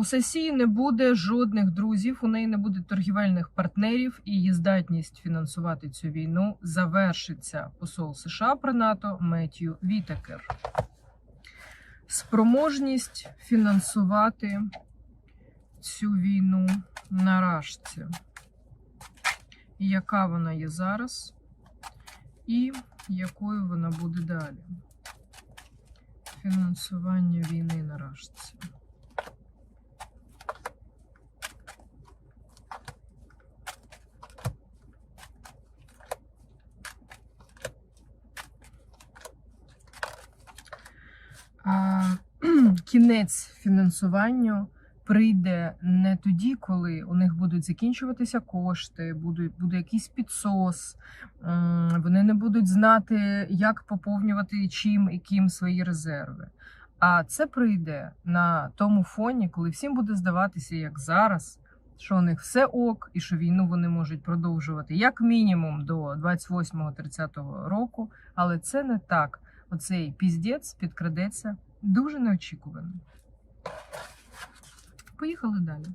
У сесії не буде жодних друзів, у неї не буде торгівельних партнерів, і її здатність фінансувати цю війну завершиться. Посол США при НАТО Меттью Вітекер. Спроможність фінансувати цю війну на рашці. Яка вона є зараз, і якою вона буде далі. Фінансування війни на рашці. А, кінець фінансуванню прийде не тоді, коли у них будуть закінчуватися кошти, буде, буде якийсь підсос, вони не будуть знати, як поповнювати чим і ким свої резерви. А це прийде на тому фоні, коли всім буде здаватися, як зараз, що у них все ок, і що війну вони можуть продовжувати як мінімум до 28-30 року. Але це не так. Оцей піздець підкрадеться дуже неочікувано. Поїхали далі.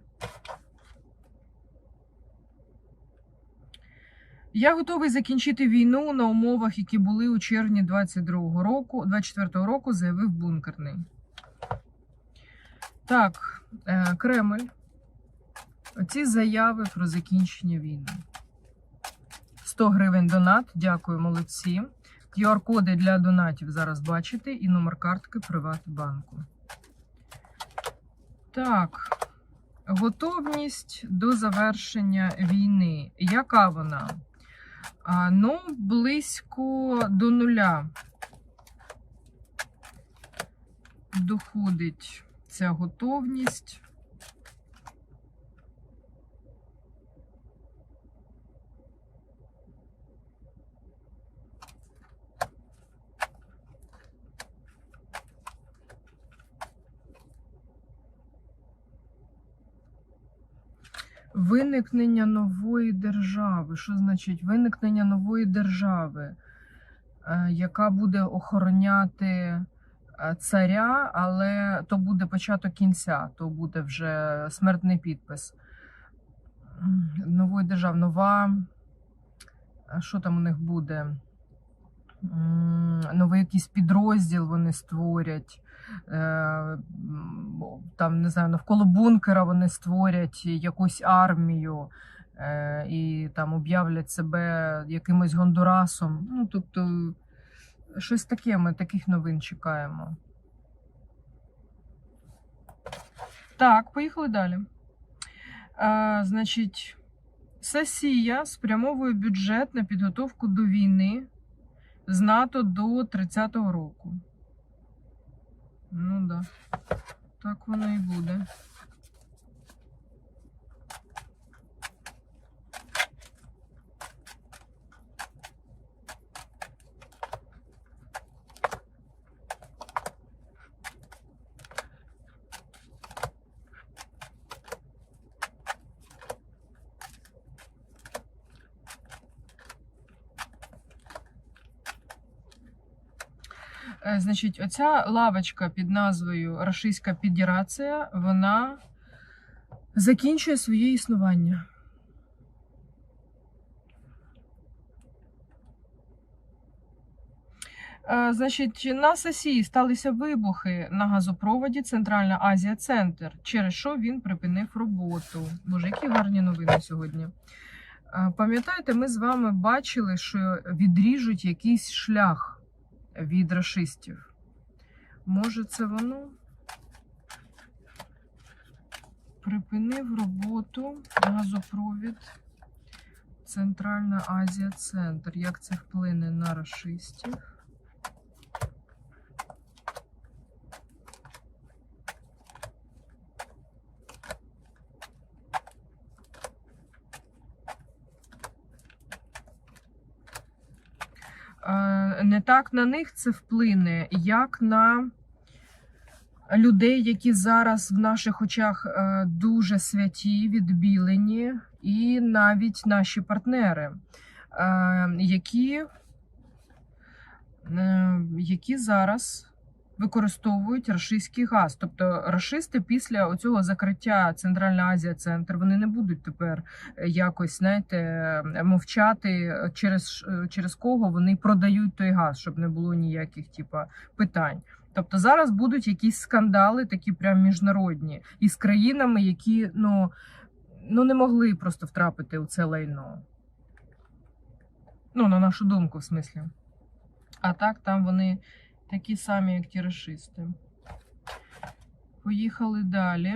Я готовий закінчити війну на умовах, які були у червні 22 року, 24 року, заявив бункерний. Так, е, Кремль. Оці заяви про закінчення війни. 100 гривень донат. Дякую, молодці. QR-коди для донатів зараз бачите, і номер картки Приватбанку. Так, готовність до завершення війни. Яка вона? А, ну, близько до нуля доходить ця готовність. Виникнення нової держави. Що значить виникнення нової держави, е, яка буде охороняти е, царя, але то буде початок кінця, то буде вже смертний підпис. Нової держави, нова. Що там у них буде? Новий якийсь підрозділ вони створять. Е, Там, не знаю, навколо бункера вони створять якусь армію е, і там об'являть себе якимось Гондурасом. Ну, тобто, щось таке ми таких новин чекаємо. Так, поїхали далі. Е, значить, Сесія спрямовує бюджет на підготовку до війни з НАТО до 30-го року. Ну да. Так воно і буде. Значить, оця лавочка під назвою Рашистська Федерація, вона закінчує своє існування. Е, Значить, на сесії сталися вибухи на газопроводі Центральна Азія Центр, через що він припинив роботу. Боже, які гарні новини сьогодні. Е, Пам'ятаєте, ми з вами бачили, що відріжуть якийсь шлях від рашистів. Може, це воно? Припинив роботу газопровід Центральна Азія Центр. Як це вплине на рашистів? Е, не так на них це вплине, як на людей, які зараз в наших очах е, дуже святі, відбілені, і навіть наші партнери, е, які, е, які зараз використовують рашистський газ. Тобто рашисти після оцього закриття Центральна Азія Центр вони не будуть тепер е, якось знаєте е, мовчати через, е, через кого вони продають той газ, щоб не було ніяких типа питань. Тобто зараз будуть якісь скандали, такі прям міжнародні, із країнами, які ну, ну не могли просто втрапити у це лайно. Ну, на нашу думку, в смислі. А так, там вони такі самі, як ті рашисти. Поїхали далі.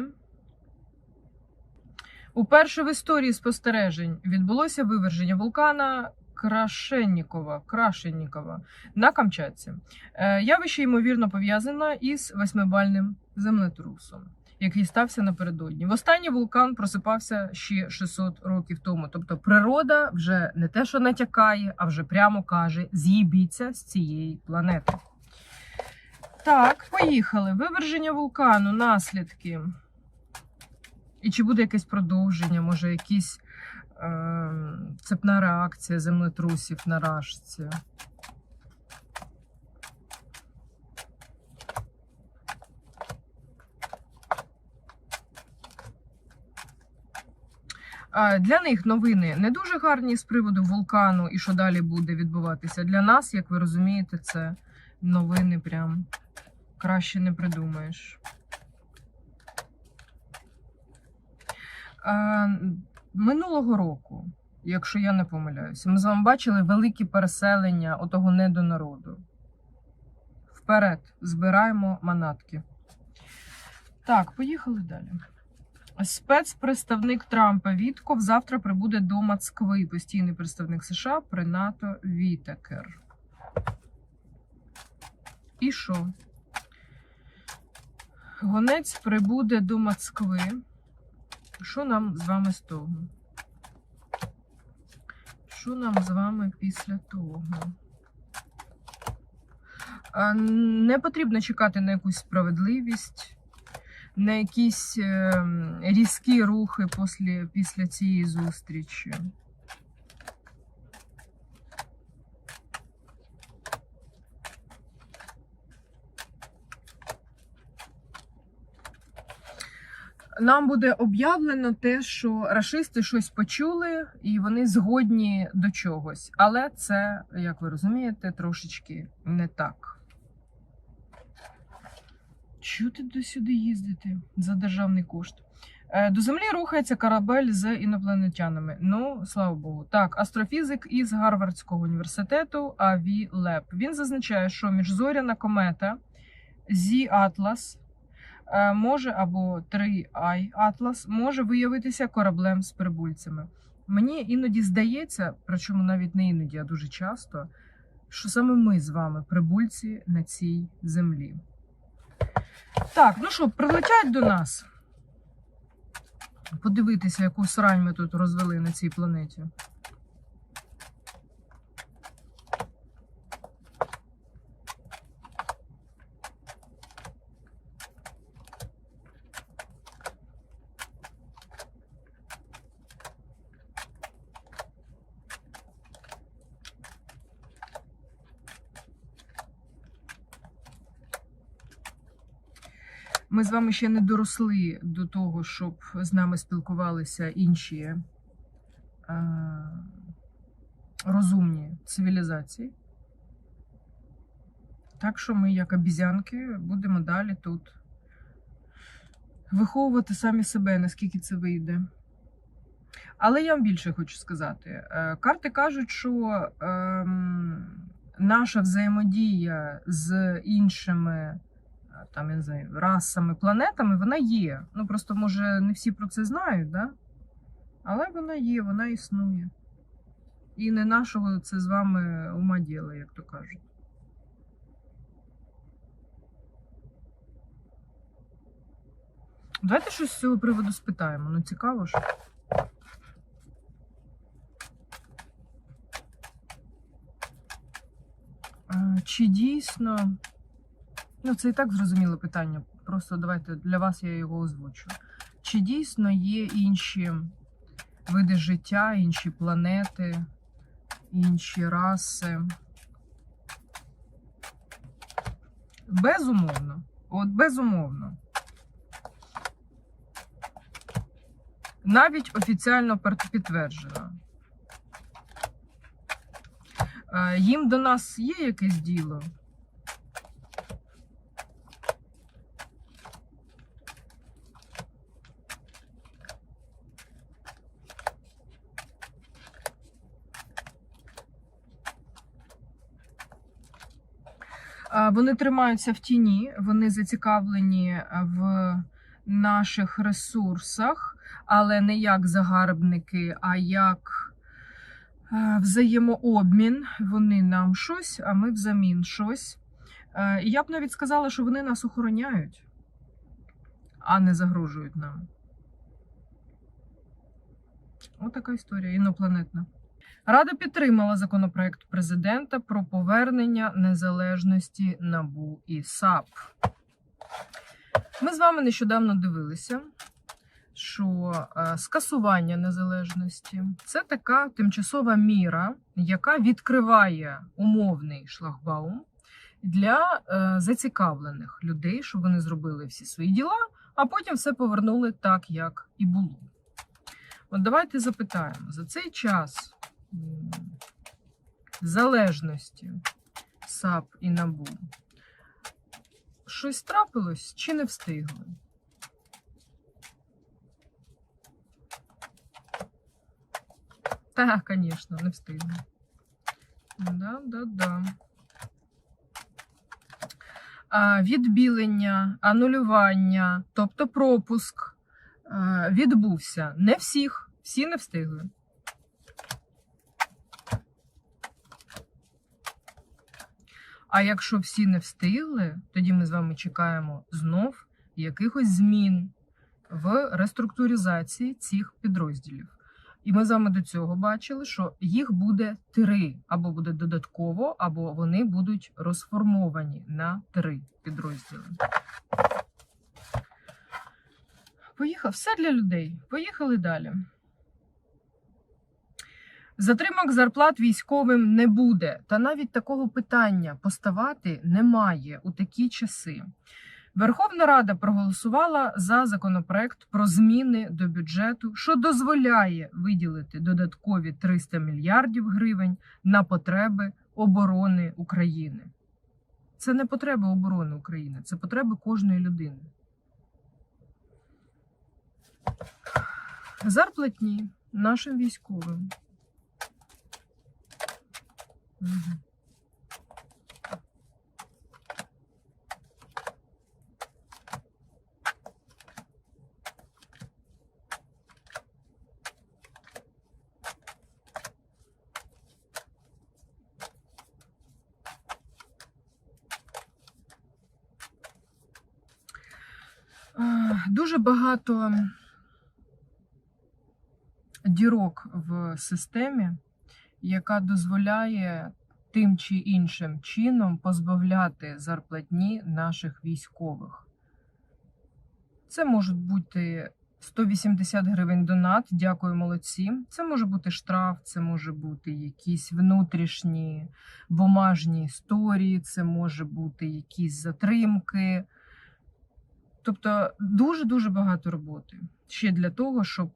Уперше в історії спостережень відбулося виверження вулкана Крашеннікова, Крашеннікова на Камчатці. Е, Явище, ймовірно, пов'язане із восьмибальним землетрусом, який стався напередодні. Востаннє вулкан просипався ще 600 років тому. Тобто природа вже не те, що натякає, а вже прямо каже: з'їбіться з цієї планети. Так, поїхали. Виверження вулкану, наслідки. І чи буде якесь продовження, може, якісь е, цепна реакція землетрусів на рашці? Для них новини не дуже гарні з приводу вулкану і що далі буде відбуватися. Для нас, як ви розумієте, це новини прям краще не придумаєш. Минулого року, якщо я не помиляюся, ми з вами бачили великі переселення отого недонароду. Вперед, збираємо манатки. Так, поїхали далі. Спецпредставник Трампа Вітков завтра прибуде до Москви. Постійний представник США при НАТО Вітекер. І що? Гонець прибуде до Москви. Що нам з вами з того? Що нам з вами після того? Не потрібно чекати на якусь справедливість, на якісь е, різкі рухи після цієї зустрічі. Нам буде об'явлено те, що рашисти щось почули і вони згодні до чогось. Але це, як ви розумієте, трошечки не так. Чого ти до сюди їздити за державний кошт? Е, До землі рухається корабель з інопланетянами. Ну, слава Богу. Так, астрофізик із Гарвардського університету Аві Леп. Він зазначає, що міжзоряна комета Зі Атлас може або 3i Атлас може виявитися кораблем з прибульцями. Мені іноді здається, причому навіть не іноді, а дуже часто, що саме ми з вами прибульці на цій землі. Так, ну що, прилетять до нас. Подивитися, яку срань ми тут розвели на цій планеті. Ми з вами ще не доросли до того, щоб з нами спілкувалися інші е, розумні цивілізації. Так що ми, як обізянки, будемо далі тут виховувати самі себе, наскільки це вийде. Але я вам більше хочу сказати. Е, Карти кажуть, що ем, наша взаємодія з іншими там, я не знаю, расами, планетами, вона є. Ну просто, може, не всі про це знають, да? але вона є, вона існує. І не нашого це з вами ума діло, як то кажуть. Давайте щось з цього приводу спитаємо. Ну, цікаво ж. Чи дійсно. Ну, це і так зрозуміле питання. Просто давайте для вас я його озвучу. Чи дійсно є інші види життя, інші планети, інші раси? Безумовно. От безумовно. Навіть офіціально підтверджено. Е, Їм до нас є якесь діло. Вони тримаються в тіні, вони зацікавлені е, в наших ресурсах, але не як загарбники, а як е, взаємообмін. Вони нам щось, а ми взамін щось. Е, І я б навіть сказала, що вони нас охороняють, а не загрожують нам. Отака історія інопланетна. Рада підтримала законопроект президента про повернення незалежності НАБУ і САП. Ми з вами нещодавно дивилися, що е, скасування незалежності це така тимчасова міра, яка відкриває умовний шлагбаум для е, зацікавлених людей, щоб вони зробили всі свої діла, а потім все повернули так, як і було. От давайте запитаємо за цей час залежності САП і НАБУ. Щось трапилось чи не встигли? Так, звісно, не встигли. Да, да, да. А, відбілення, анулювання, тобто пропуск е, відбувся. Не всіх, всі не встигли. А якщо всі не встигли, тоді ми з вами чекаємо знов якихось змін в реструктуризації цих підрозділів. І ми з вами до цього бачили, що їх буде три, або буде додатково, або вони будуть розформовані на три підрозділи. Поїхав все для людей. Поїхали далі. Затримок зарплат військовим не буде, та навіть такого питання поставати немає у такі часи. Верховна Рада проголосувала за законопроект про зміни до бюджету, що дозволяє виділити додаткові 300 мільярдів гривень на потреби оборони України. Це не потреби оборони України, це потреби кожної людини. Зарплатні нашим військовим. Е, Дуже багато дірок в системі, яка дозволяє тим чи іншим чином позбавляти зарплатні наших військових. Це можуть бути 180 гривень донат, дякую молодці. Це може бути штраф, це може бути якісь внутрішні бумажні історії, це може бути якісь затримки. Тобто дуже-дуже багато роботи ще для того, щоб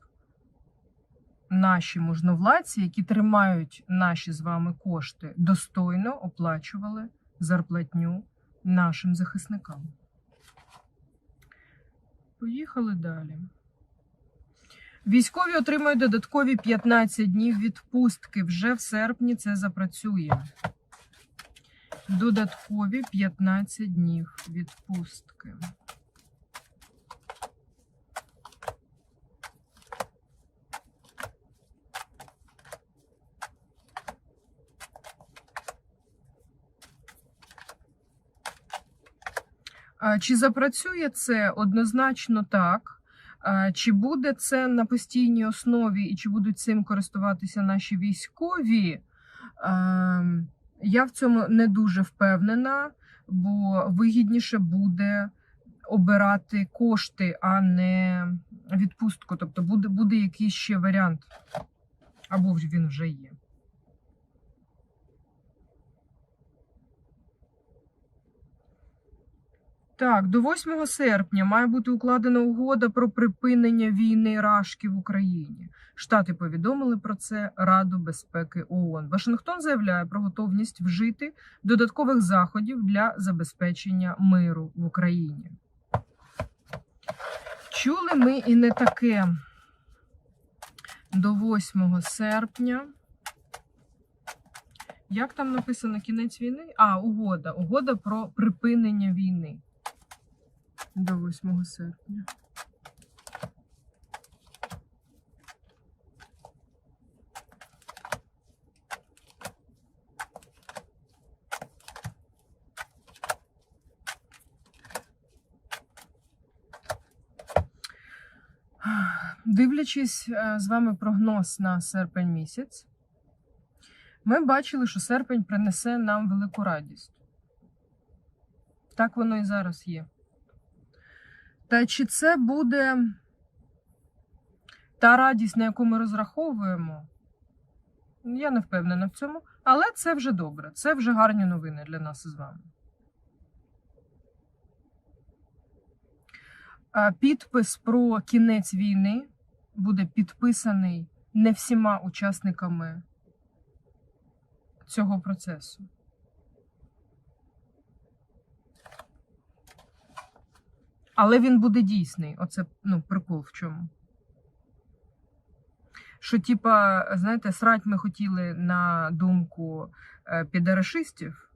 наші можновладці, які тримають наші з вами кошти, достойно оплачували зарплатню нашим захисникам. Поїхали далі. Військові отримують додаткові 15 днів відпустки. Вже в серпні це запрацює. Додаткові 15 днів відпустки. Чи запрацює це однозначно так? Чи буде це на постійній основі і чи будуть цим користуватися наші військові? Ем, Я в цьому не дуже впевнена, бо вигідніше буде обирати кошти, а не відпустку. Тобто буде, буде якийсь ще варіант, або він вже є. Так, до 8 серпня має бути укладена угода про припинення війни Рашки в Україні. Штати повідомили про це Раду безпеки ООН. Вашингтон заявляє про готовність вжити додаткових заходів для забезпечення миру в Україні. Чули ми і не таке до 8 серпня. Як там написано кінець війни? А, угода. Угода про припинення війни до 8 серпня. Дивлячись е, з вами прогноз на серпень місяць, ми бачили, що серпень принесе нам велику радість. Так воно і зараз є. Та чи це буде та радість, на яку ми розраховуємо? Я не впевнена в цьому, але це вже добре. Це вже гарні новини для нас із вами. Підпис про кінець війни буде підписаний не всіма учасниками цього процесу. Але він буде дійсний. Оце ну, прикол в чому. Що, типа, знаєте, срать ми хотіли на думку е, підарашистів,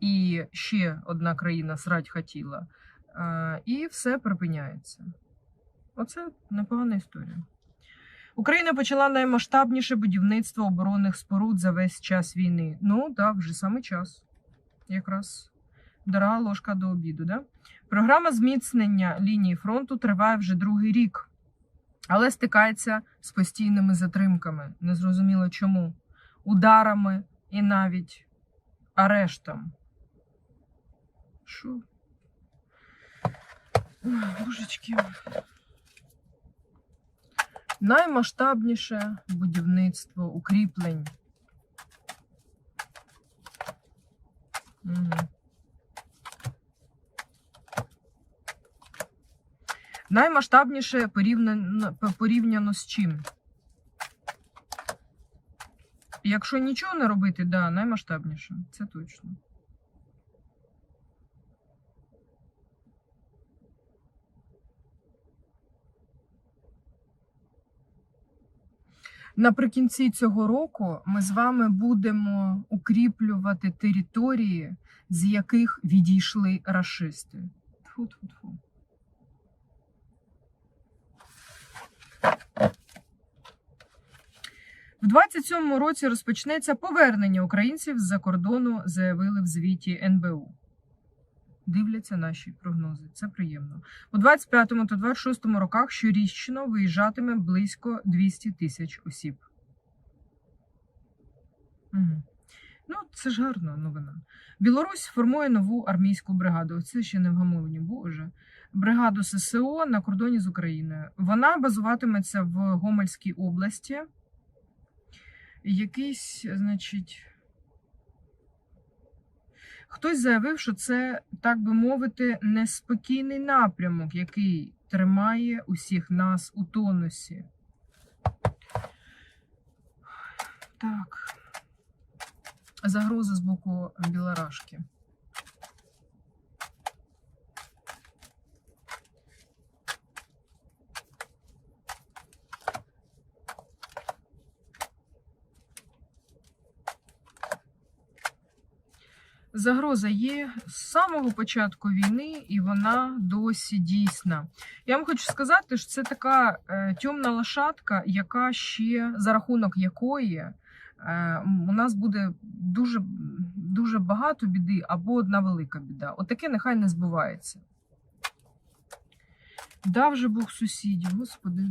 і ще одна країна срать хотіла, е, і все припиняється. Оце непогана історія. Україна почала наймасштабніше будівництво оборонних споруд за весь час війни. Ну, так, вже саме час. Якраз дорога ложка до обіду. Да? Програма зміцнення лінії фронту триває вже другий рік, але стикається з постійними затримками. Незрозуміло чому. Ударами і навіть арештом. Ой, Божечки. Наймасштабніше будівництво укріплень. Угу. Наймасштабніше порівняно, порівняно з чим? Якщо нічого не робити, да, наймасштабніше. Це точно. Наприкінці цього року ми з вами будемо укріплювати території, з яких відійшли рашисти. Тфу-тфу-тфу. В 27-му році розпочнеться повернення українців з-за кордону, заявили в звіті НБУ. Дивляться наші прогнози. Це приємно. У 25-му та 26-му роках щорічно виїжджатиме близько 200 тисяч осіб. Угу. Ну, це ж гарна новина. Білорусь формує нову армійську бригаду. Це ще не вгамовні, боже. Бригаду ССО на кордоні з Україною. Вона базуватиметься в Гомельській області. Якийсь, значить. Хтось заявив, що це, так би мовити, неспокійний напрямок, який тримає усіх нас у тонусі. Так. Загроза з боку Білорашки. Загроза є з самого початку війни, і вона досі дійсна. Я вам хочу сказати, що це така е, темна лошадка, яка ще за рахунок якої е, у нас буде дуже, дуже багато біди або одна велика біда. Отаке нехай не збувається. Дав же Бог сусідів, господи.